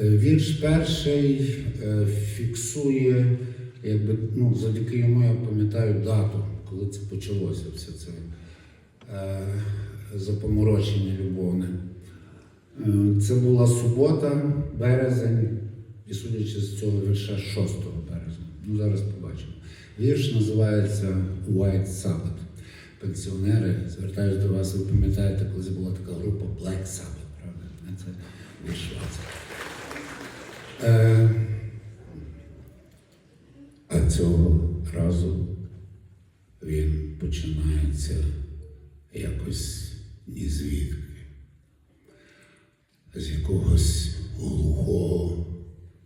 Е, Вірш перший е, фіксує, якби, ну, завдяки йому я пам'ятаю дату, коли це почалося, все це е, запоморочення любовне. Це була субота, березень, і судячи з цього вірша 6 березня. Ну, зараз побачимо. Вірш називається White Sabbath. Пенсіонери, звертаюся до вас, ви пам'ятаєте, колись була така група Black Sabbath, правда? Це вірш. Е, а цього разу він починається якось ні звідки, з якогось глухого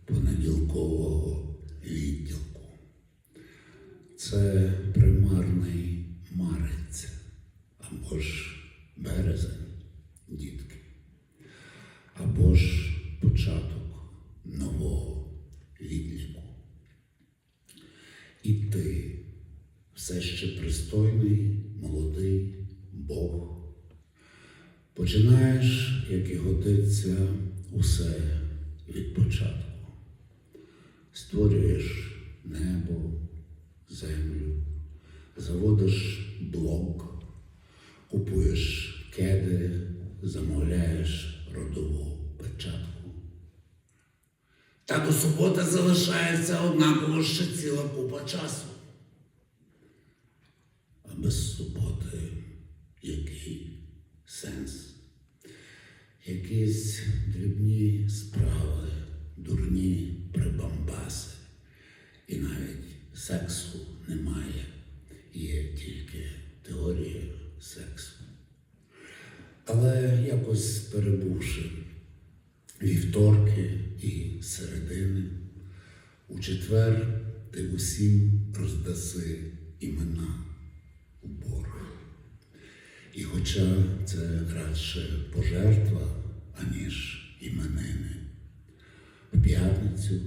понеділкового відділку. Це примарний марець, або ж березень, дітки, або ж І ти все ще пристойний, молодий Бог. Починаєш, як і годиться, усе від початку. Створюєш небо, землю, заводиш блок, купуєш кеди, замовляєш родову. Та до суботи залишається однаково ще ціла купа часу. А без суботи який сенс? Якісь дрібні справи, дурні прибамбаси. І навіть сексу немає, є тільки теорія сексу. Але якось перебувши вівторки і середини, у четвер ти усім роздаси імена у борг. І хоча це радше пожертва, аніж іменини, в п'ятницю